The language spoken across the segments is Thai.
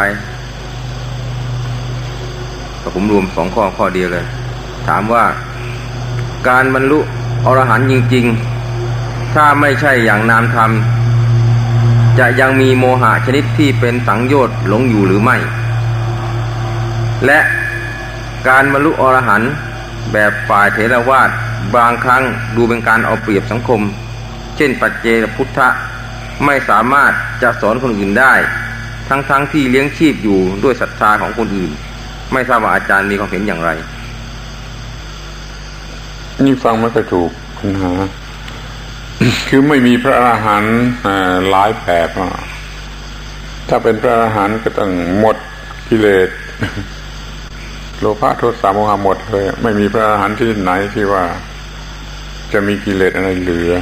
ไปผมรวมสองข้อข้อเดียวเลย ถามว่าการบรรลุอรหันต์จริง ๆ ถ้าไม่ใช่อย่างนามธรรม จะยังมีโมหะชนิดที่เป็นสังโยชน์หลงอยู่หรือไม่ และการบรรลุอรหันต์แบบฝ่ายเถรวาทบางครั้งดูเป็นการเอาเปรียบสังคม เช่นปัจเจกพุทธะไม่สามารถจะสอนคนอื่นได้ ทั้งๆทที่เลี้ยงชีพอยู่ด้วยศรัทธาของคนอื่น ไม่ทราบว่าอาจารย์มีความเห็นอย่างไร นี่ฟังไม่ค่อยถูกคุณหาคือไม่มีพระอรหันต์หลายแบบถ้าเป็นพระอรหันต์ก็ต้องหมดกิเลสโลภะโทสะโมหะหมดเลย ไม่มีพระอรหันต์ที่ไหนที่ว่า จะมีกิเลสอะไรเหลือ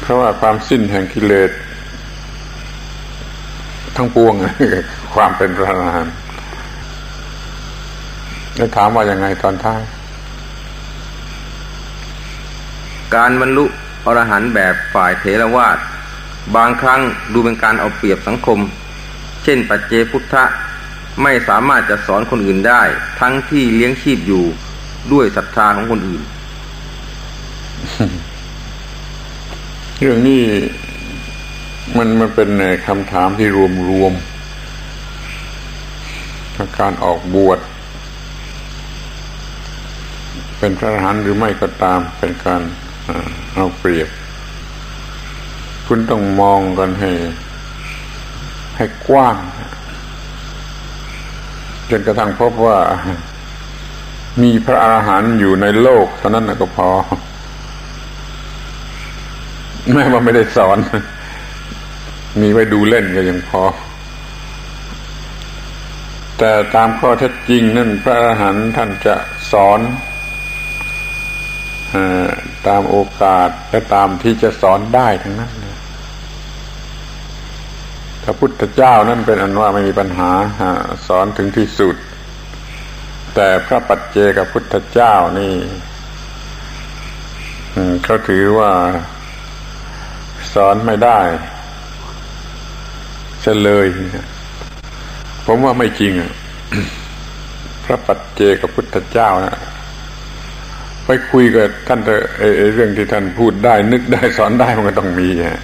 เพราะว่าความสิ้นแห่งกิเลส ทั้งปวง ความเป็นพระอรหันต์แล้วถามว่ายังไงตอนท้าย การบรรลุอรหันต์แบบฝ่ายเถรวาทบางครั้งดูเป็นการเอาเปรียบสังคม เช่น ปัจเจกพุทธะไม่สามารถจะสอนคนอื่นได้ ทั้งที่เลี้ยงชีพอยู่ด้วยศรัทธาของคนอื่น เรื่องนี้ มันมันเป็นคำถามที่รวมรวมการออกบวช เป็นพระอรหันต์หรือไม่ก็ตามเป็นการเอาเปรียบ คุณต้องมองกันให้ ให้กว้างจนกระทั่งพบว่ามีพระอรหันต์อยู่ในโลกเท่านั้นก็พอ แม้ว่าไม่ได้สอน มีไว้ดูเล่นก็ยังพอ แต่ตามข้อเท็จจริงนั่นพระอรหันต์ท่านจะสอนอตามโอกาสและตามที่จะสอนได้ทั้งนั้นเลยพระพุทธเจ้านั่นเป็นอันว่าไม่มีปัญหาสอนถึงที่สุด แต่พระปัจเจกับพุทธเจ้านี่เขาถือว่าสอนไม่ได้ เลยผมว่าไม่จริงอะพระปัจเจกับพุทธเจ้านะไปคุยกับท่านเอะไอ้ไอ้เรื่องที่ท่านพูดได้ นึกได้สอนได้มันก็ต้องมีฮะ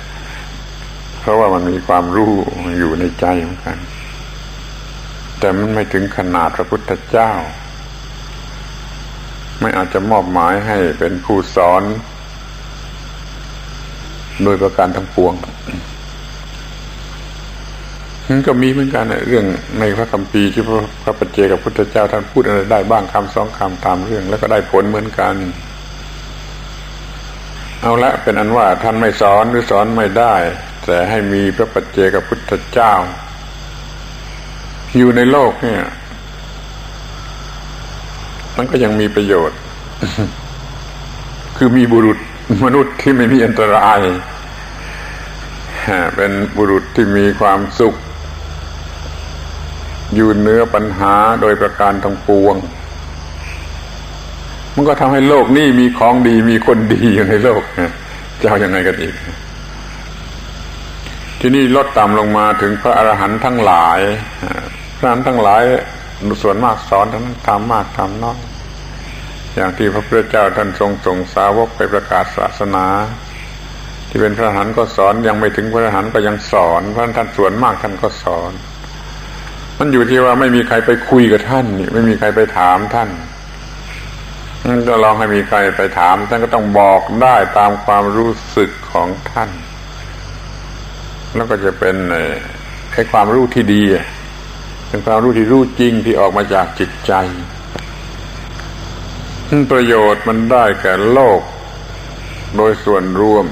เพราะว่ามันมีความรู้อยู่ในใจเหมือนกัน แต่มันไม่ถึงขนาดพระพุทธเจ้า ไม่อาจจะมอบหมายให้เป็นผู้สอน โดยประการทั้งปวง มันก็มีเหมือนกันเรื่องในพระคัมภีร์ที่พระพระปัจเจกับพุทธเจ้าท่านพูดอะไรได้บ้างคำสองคำตามเรื่อง แล้วก็ได้ผลเหมือนกัน เอาละเป็นอันว่าท่านไม่สอนหรือสอนไม่ได้ แต่ให้มีพระปัจเจกับพุทธเจ้า อยู่ในโลกเนี่ยมันก็ยังมีประโยชน์ คือมีบุรุษมนุษย์ที่ไม่มีอันตรายเป็นบุรุษที่มีความสุข อยู่เนื้อปัญหาโดยประการทั้งปวง มันก็ทำให้โลกนี้มีของดีมีคนดีอยู่ในโลกจะเอาอยัางไงกันอีก ที่นี่ลดต่ำลงมาถึงพระอรหันต์ทั้งหลาย พระอรหันต์ทั้งหลายส่วนมากสอนทั้งนั้นทำมากทำน้อยอย่างที่พระพุทธเจ้าท่านทรงส่งสาวกไปประกาศศาสนา ที่เป็นพระอรหันต์ก็สอนยังไม่ถึงพระอรหันต์ก็ยังสอนเพราะท่านส่วนมากท่านก็สอน มันอยู่ที่ว่าไม่มีใครไปคุยกับท่านนี่ไม่มีใครไปถามท่านนั่นก็ลองให้มีใครไปถาม ท่านก็ต้องบอกได้ตามความรู้สึกของท่าน แล้วก็จะเป็นไอ้ความรู้ที่ดีเป็นความรู้ที่รู้จริงที่ออกมาจากจิตใจประโยชน์มันได้แก่โลก โดยส่วนรวม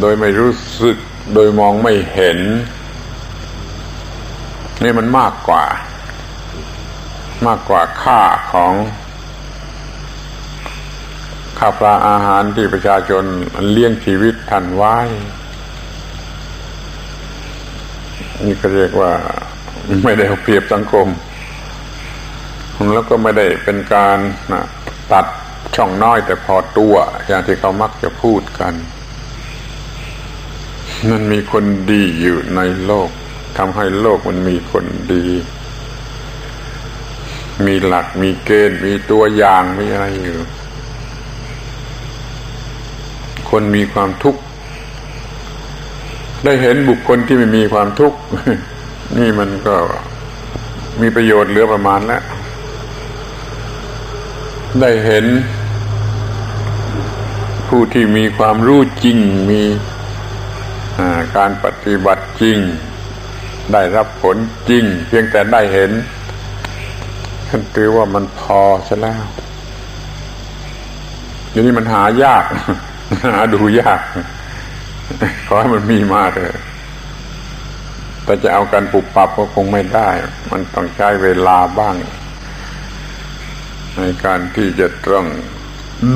โดยไม่รู้สึก โดยมองไม่เห็น นี่มันมากกว่า มากกว่าค่าของข้าวปลาอาหารที่ประชาชนเลี้ยงชีวิตทันไว้ นี่ก็เรียกว่าไม่ได้เอาเปรียบสังคม แล้วก็ไม่ได้เป็นการนะตัดช่องน้อยแต่พอตัว อย่างที่เขามักจะพูดกัน มันมีคนดีอยู่ในโลก ทำให้โลกมันมีคนดี มีหลักมีเกณฑ์มีตัวอย่างมีอะไรอยู่ คนมีความทุกข์ ได้เห็นบุคคลที่ไม่มีความทุกข์ นี่มันก็มีประโยชน์เหลือประมาณแล้ว ได้เห็นผู้ที่มีความรู้จริงมีการปฏิบัติจริง ได้รับผลจริง เพียงแต่ได้เห็นท่านถือว่ามันพอซะแล้วทีนี้มันหายาก หาดูยาก ขอให้มันมีมาเถอะแต่จะเอากันปุบปับก็คงไม่ได้ มันต้องใช้เวลาบ้าง ในการที่จะต้อง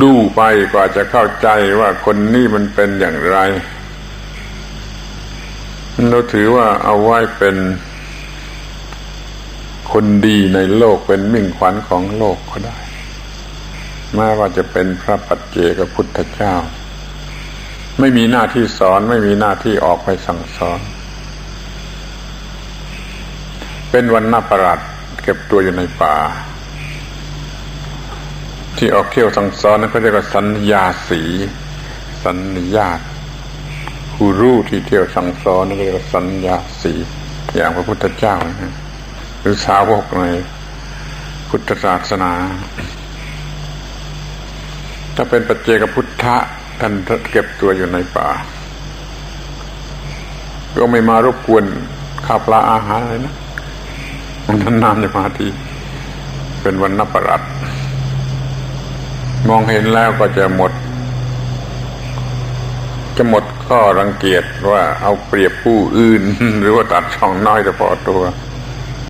ดูไปกว่าจะเข้าใจว่าคนนี้มันเป็นอย่างไร เราถือว่าเอาไว้เป็นคนดีในโลกเป็นมิ่งขวัญของโลกก็ได้แม้ว่าจะเป็นพระปัจเจกพุทธเจ้า ไม่มีหน้าที่สอนไม่มีหน้าที่ออกไปสั่งสอน เป็นวันนาประหลาดเก็บตัวอยู่ในป่า ที่ออกเที่ยวสั่งสอนนั้นเขาเรียกว่าสัญญาสี สัญญาต ผู้รู้ที่เที่ยวสั่งสอนนั่นเรียกว่าสัญญาสีอย่างพระพุทธเจ้านะหรือสาวกในพุทธศาสนา ถ้าเป็นปัจเจกพุทธะท่านเก็บตัวอยู่ในป่า ก็ไม่มารบกวนข้าวปลาอาหารเลยนะนานๆจะมาทีเป็นวันนับประหลัดมองเห็นแล้วก็จะหมด จะหมด ข้อรังเกียจว่าเอาเปรียบผู้อื่น หรือว่าตัดช่องน้อยเฉพาะตัว